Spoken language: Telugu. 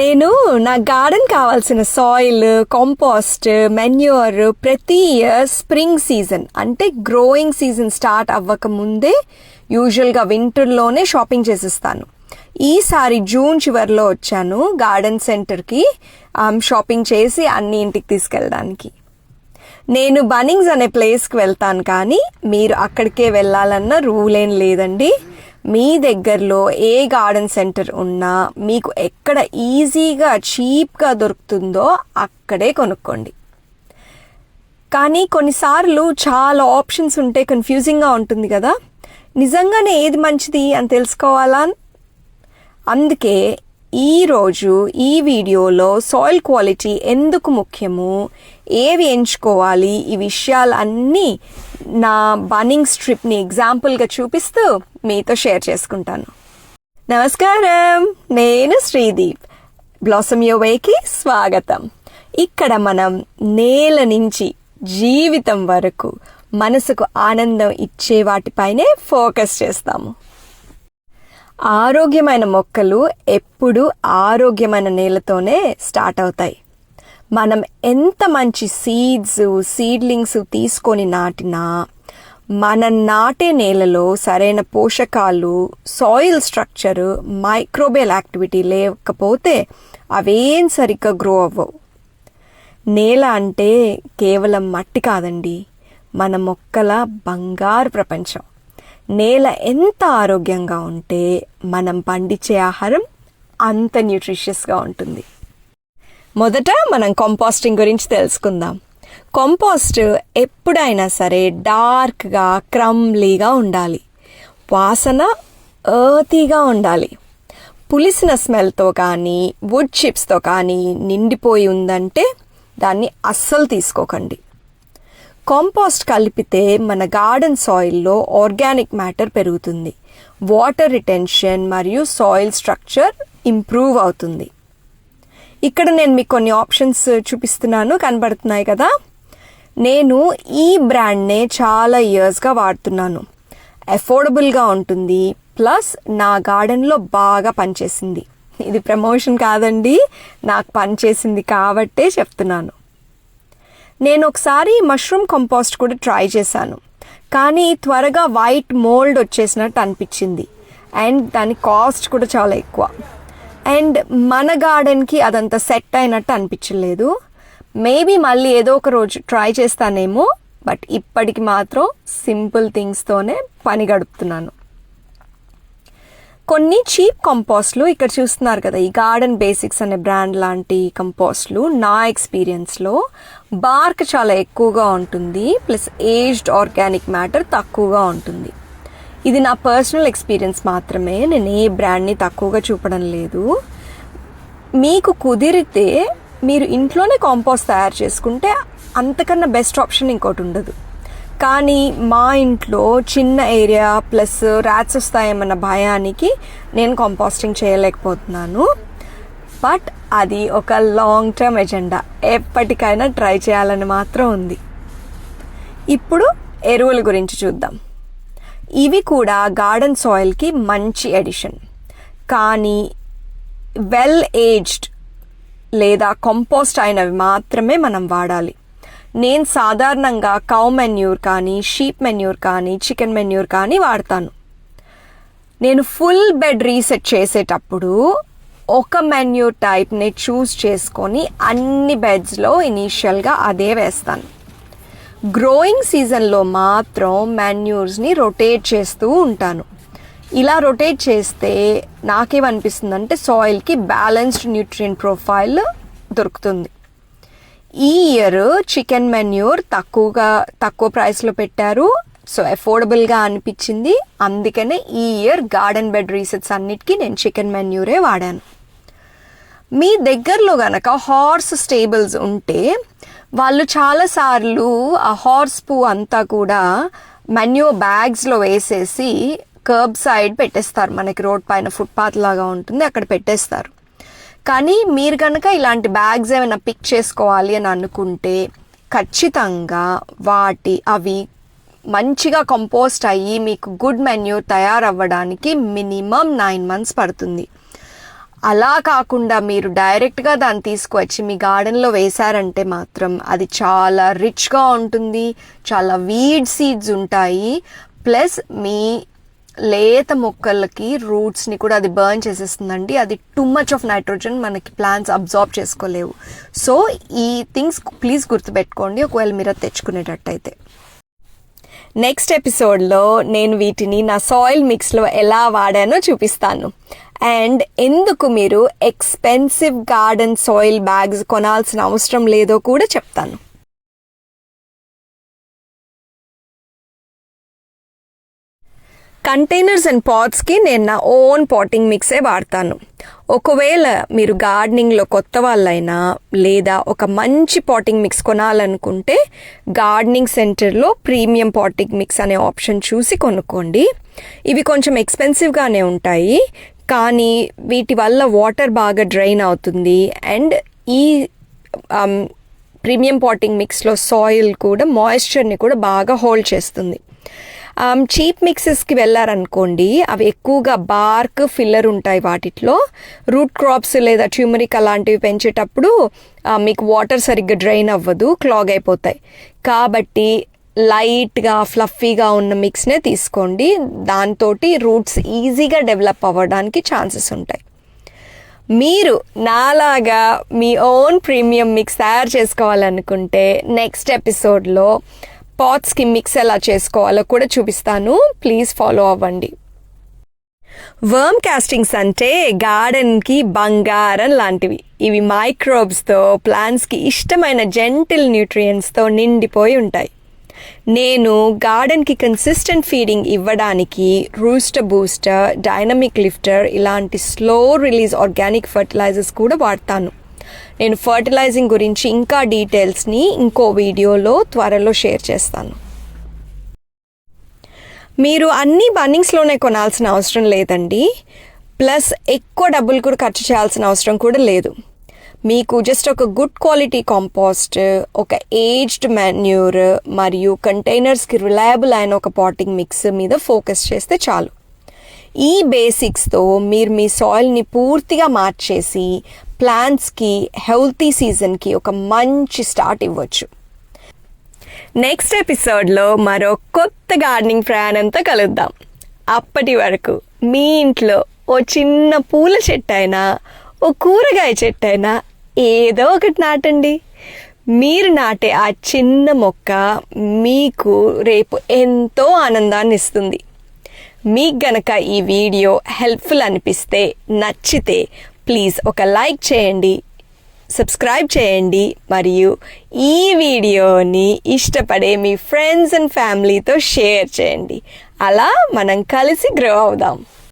నేను నా గార్డెన్ కావాల్సిన సాయిల్ కాంపోస్ట్ మెన్యూర్ ప్రతి ఇయర్ స్ప్రింగ్ సీజన్ అంటే గ్రోయింగ్ సీజన్ స్టార్ట్ అవ్వక ముందే యూజువల్గా వింటర్లోనే షాపింగ్ చేసిస్తాను. ఈసారి జూన్ చివరిలో వచ్చాను గార్డెన్ సెంటర్కి షాపింగ్ చేసి అన్ని ఇంటికి తీసుకెళ్ళడానికి. నేను బనింగ్స్ అనే ప్లేస్కి వెళ్తాను కానీ మీరు అక్కడికే వెళ్ళాలన్న రూల్ ఏం లేదండి. మీ దగ్గరలో ఏ గార్డెన్ సెంటర్ ఉన్నా మీకు ఎక్కడ ఈజీగా చీప్గా దొరుకుతుందో అక్కడే కొనుక్కోండి. కానీ కొన్నిసార్లు చాలా ఆప్షన్స్ ఉంటే కన్ఫ్యూజింగ్గా ఉంటుంది కదా. నిజంగానే ఏది మంచిది అని తెలుసుకోవాలా? అందుకే ఈరోజు ఈ వీడియోలో సాయిల్ క్వాలిటీ ఎందుకు ముఖ్యము? ఏవి ఎంచుకోవాలి? ఈ విషయాలన్నీ నా బన్నింగ్ స్ట్రిప్ని ఎగ్జాంపుల్గా చూపిస్తూ మీతో షేర్ చేసుకుంటాను. నమస్కారం నేను శ్రీదీప్. బ్లాసమ్ యోవేకి స్వాగతం. ఇక్కడ మనం నేల నుంచి జీవితం వరకు మనసుకు ఆనందం ఇచ్చే వాటిపైనే ఫోకస్ చేస్తాము. ఆరోగ్యమైన మొక్కలు ఎప్పుడు ఆరోగ్యమైన నేలతోనే స్టార్ట్ అవుతాయి. మనం ఎంత మంచి సీడ్స్ సీడ్లింగ్స్ తీసుకొని నాటినా మన నాటే నేలలో సరైన పోషకాలు సాయిల్ స్ట్రక్చరు మైక్రోబేల్ యాక్టివిటీ లేకపోతే అవేం సరిగ్గా గ్రో అవ్వవు. నేల అంటే కేవలం మట్టి కాదండి మన మొక్కల బంగారు ప్రపంచం. నేల ఎంత ఆరోగ్యంగా ఉంటే మనం పండించే ఆహారం అంత న్యూట్రిషియస్గా ఉంటుంది. మొదట మనం కంపోస్టింగ్ గురించి తెలుసుకుందాం. కంపోస్ట్ ఎప్పుడైనా సరే డార్క్గా క్రమ్లీగా ఉండాలి. వాసన ఎర్తీగా ఉండాలి. పులిసిన స్మెల్తో కానీ వుడ్ చిప్స్తో కానీ నిండిపోయి ఉందంటే దాన్ని అస్సలు తీసుకోకండి. కాంపోస్ట్ కలిపితే మన గార్డెన్ సాయిల్లో ఆర్గానిక్ మ్యాటర్ పెరుగుతుంది. వాటర్ రిటెన్షన్ మరియు సాయిల్ స్ట్రక్చర్ ఇంప్రూవ్ అవుతుంది. ఇక్కడ నేను మీకు కొన్ని ఆప్షన్స్ చూపిస్తున్నాను. కనబడుతున్నాయి కదా? నేను ఈ బ్రాండ్నే చాలా ఇయర్స్గా వాడుతున్నాను. అఫోర్డబుల్గా ఉంటుంది. ప్లస్ నా గార్డెన్లో బాగా పనిచేసింది. ఇది ప్రమోషన్ కాదండి. నాకు పనిచేసింది కాబట్టే చెప్తున్నాను. నేను ఒకసారి మష్రూమ్ కంపోస్ట్ కూడా ట్రై చేశాను. కానీ త్వరగా వైట్ మోల్డ్ వచ్చేసినట్టు అనిపించింది. అండ్ దాని కాస్ట్ కూడా చాలా ఎక్కువ. అండ్ మన గార్డెన్కి అదంతా సెట్ అయినట్టు అనిపించలేదు. మేబీ మళ్ళీ ఏదో ఒక రోజు ట్రై చేస్తానేమో బట్ ఇప్పటికి మాత్రం సింపుల్ థింగ్స్తోనే పని గడుపుతున్నాను. కొన్ని చీప్ కంపోస్ట్లు ఇక్కడ చూస్తున్నారు కదా ఈ గార్డెన్ బేసిక్స్ అనే బ్రాండ్ లాంటి కంపోస్ట్లు నా ఎక్స్పీరియన్స్లో బార్క్ చాలా ఎక్కువగా ఉంటుంది ప్లస్ ఏజ్డ్ ఆర్గానిక్ మ్యాటర్ తక్కువగా ఉంటుంది. ఇది నా పర్సనల్ ఎక్స్పీరియన్స్ మాత్రమే నేను ఏ బ్రాండ్ని తక్కువగా చూపడం లేదు. మీకు కుదిరితే మీరు ఇంట్లోనే కాంపోస్ట్ తయారు చేసుకుంటే అంతకన్నా బెస్ట్ ఆప్షన్ ఇంకోటి ఉండదు. కానీ మా ఇంట్లో చిన్న ఏరియా ప్లస్ ర్యాట్స్ వస్తాయేమన్న భయానికి నేను కంపోస్టింగ్ చేయలేకపోతున్నాను. బట్ అది ఒక లాంగ్ టర్మ్ ఎజెండా ఎప్పటికైనా ట్రై చేయాలని మాత్రం ఉంది. ఇప్పుడు ఎరువుల గురించి చూద్దాం. ఇవి కూడా గార్డెన్ సాయిల్కి మంచి ఎడిషన్ కానీ వెల్ ఏజ్డ్ లేదా కంపోస్ట్ అయినవి మాత్రమే మనం వాడాలి. నేను సాధారణంగా కౌ మెన్యూర్ కానీ షీప్ మెన్యూర్ కానీ చికెన్ మెన్యూర్ కానీ వాడతాను. నేను ఫుల్ బెడ్ రీసెట్ చేసేటప్పుడు ఒక మెన్యూర్ టైప్ని చూస్ చేసుకొని అన్ని బెడ్స్లో ఇనీషియల్గా అదే వేస్తాను. గ్రోయింగ్ సీజన్లో మాత్రం మెన్యూర్స్ని రొటేట్ చేస్తూ ఉంటాను. ఇలా రొటేట్ చేస్తే నాకేమనిపిస్తుంది అంటే సాయిల్కి బ్యాలెన్స్డ్ న్యూట్రియంట్ ప్రొఫైల్ దొరుకుతుంది. ఈ ఇయర్ చికెన్ మెన్యూర్ తక్కువగా తక్కువ ప్రైస్లో పెట్టారు. సో అఫోర్డబుల్గా అనిపించింది. అందుకనే ఈ ఇయర్ గార్డెన్ బెడ్ రీసెట్స్ అన్నిటికీ నేను చికెన్ మెన్యూరే వాడాను. మీ దగ్గరలో గనక హార్స్ స్టేబుల్స్ ఉంటే వాళ్ళు చాలాసార్లు ఆ హార్స్ పూ అంతా కూడా మెన్యూ బ్యాగ్స్లో వేసేసి కర్బ్ సైడ్ పెట్టేస్తారు. మనకి రోడ్ పైన ఫుట్పాత్ లాగా ఉంటుంది. అక్కడ పెట్టేస్తారు. కానీ మీరు కనుక ఇలాంటి బ్యాగ్స్ ఏమైనా పిక్ చేసుకోవాలి అని అనుకుంటే ఖచ్చితంగా వాటి అవి మంచిగా కంపోస్ట్ అయ్యి మీకు గుడ్ మెన్యూ తయారవ్వడానికి మినిమం నైన్ మంత్స్ పడుతుంది. అలా కాకుండా మీరు డైరెక్ట్గా దాన్ని తీసుకువచ్చి మీ గార్డెన్లో వేశారంటే మాత్రం అది చాలా రిచ్గా ఉంటుంది. చాలా వీడ్ సీడ్స్ ఉంటాయి. ప్లస్ మీ లేత మొక్కలకి రూట్స్ని కూడా అది బర్న్ చేసేస్తుందండి. అది టూ మచ్ ఆఫ్ నైట్రోజన్ మనకి ప్లాంట్స్ అబ్జార్బ్ చేసుకోలేవు. సో ఈ థింగ్స్ ప్లీజ్ గుర్తుపెట్టుకోండి. ఒకవేళ మీరు తెచ్చుకునేటట్టయితే. నెక్స్ట్ ఎపిసోడ్లో నేను వీటిని నా సాయిల్ మిక్స్లో ఎలా వాడానో చూపిస్తాను. అండ్ ఎందుకు మీరు ఎక్స్పెన్సివ్ గార్డెన్ సాయిల్ బ్యాగ్స్ కొనాల్సిన అవసరం లేదో కూడా చెప్తాను. కంటైనర్స్ అండ్ పాట్స్కి నేను నా ఓన్ పాటింగ్ మిక్సే వాడతాను. ఒకవేళ మీరు గార్డెనింగ్లో కొత్త వాళ్ళైనా లేదా ఒక మంచి పాటింగ్ మిక్స్ కొనాలనుకుంటే గార్డెనింగ్ సెంటర్లో ప్రీమియం పాటింగ్ మిక్స్ అనే ఆప్షన్ చూసి కొనుక్కోండి. ఇవి కొంచెం ఎక్స్పెన్సివ్గానే ఉంటాయి. కానీ వీటి వల్ల వాటర్ బాగా డ్రైన్ అవుతుంది అండ్ ఈ ప్రీమియం పాటింగ్ మిక్స్లో సాయిల్ కూడా మాయిశ్చర్ని కూడా బాగా హోల్డ్ చేస్తుంది. చీప్ మిక్సెస్కి వెళ్ళారనుకోండి అవి ఎక్కువగా బార్క్ ఫిల్లర్ ఉంటాయి వాటిట్లో. రూట్ క్రాప్స్ లేదా ట్యూమరిక్ అలాంటివి పెంచేటప్పుడు మీకు వాటర్ సరిగ్గా డ్రైన్ అవ్వదు క్లాగ్ అయిపోతాయి. కాబట్టి లైట్గా ఫ్లఫీగా ఉన్న మిక్స్నే తీసుకోండి. దాంతో రూట్స్ ఈజీగా డెవలప్ అవ్వడానికి ఛాన్సెస్ ఉంటాయి. మీరు నాలాగా మీ ఓన్ ప్రీమియం మిక్స్ తయారు చేసుకోవాలనుకుంటే నెక్స్ట్ ఎపిసోడ్లో పాట్స్కి మిక్స్ ఎలా చేసుకోవాలో కూడా చూపిస్తాను. ప్లీజ్ ఫాలో అవ్వండి. వర్మ్ కాస్టింగ్స్ అంటే గార్డెన్కి బంగారం లాంటివి. ఇవి మైక్రోబ్స్తో ప్లాంట్స్కి ఇష్టమైన జెంటిల్ న్యూట్రియంట్స్తో నిండిపోయి ఉంటాయి. నేను గార్డెన్కి కన్సిస్టెంట్ ఫీడింగ్ ఇవ్వడానికి రూస్టర్ బూస్టర్ డైనమిక్ లిఫ్టర్ ఇలాంటి స్లో రిలీజ్ ఆర్గానిక్ ఫర్టిలైజర్స్ కూడా వాడతాను. నేను ఫర్టిలైజింగ్ గురించి ఇంకా డీటెయిల్స్ని ఇంకో వీడియోలో త్వరలో షేర్ చేస్తాను. మీరు అన్ని బన్నింగ్స్లోనే కొనాల్సిన అవసరం లేదండి. ప్లస్ ఎక్కువ డబ్బులు కూడా ఖర్చు చేయాల్సిన అవసరం కూడా లేదు. మీకు జస్ట్ ఒక గుడ్ క్వాలిటీ కాంపోస్ట్ ఒక ఏజ్డ్ మెన్యూర్ మరియు కంటైనర్స్కి రిలయబుల్ అయిన ఒక పాటింగ్ మిక్స్ మీద ఫోకస్ చేస్తే చాలు. ఈ బేసిక్స్తో మీరు మీ సాయిల్ని పూర్తిగా మార్చేసి ప్లాంట్స్కి హెల్తీ సీజన్కి ఒక మంచి స్టార్ట్ ఇవ్వచ్చు. నెక్స్ట్ ఎపిసోడ్లో మరో కొత్త గార్డెనింగ్ ప్రయాణంతో కలుద్దాం. అప్పటి వరకు మీ ఇంట్లో ఓ చిన్న పూల చెట్టు అయినా ఓ కూరగాయ చెట్టు అయినా ఏదో ఒకటి నాటండి. మీరు నాటే ఆ చిన్న మొక్క మీకు రేపు ఎంతో ఆనందాన్ని ఇస్తుంది. మీకు గనక ఈ వీడియో హెల్ప్ఫుల్ అనిపిస్తే నచ్చితే ప్లీజ్ ఒక లైక్ చేయండి సబ్స్క్రైబ్ చేయండి మరియు ఈ వీడియోని ఇష్టపడే మీ ఫ్రెండ్స్ అండ్ ఫ్యామిలీతో షేర్ చేయండి. అలా మనం కలిసి గ్రో అవుదాం.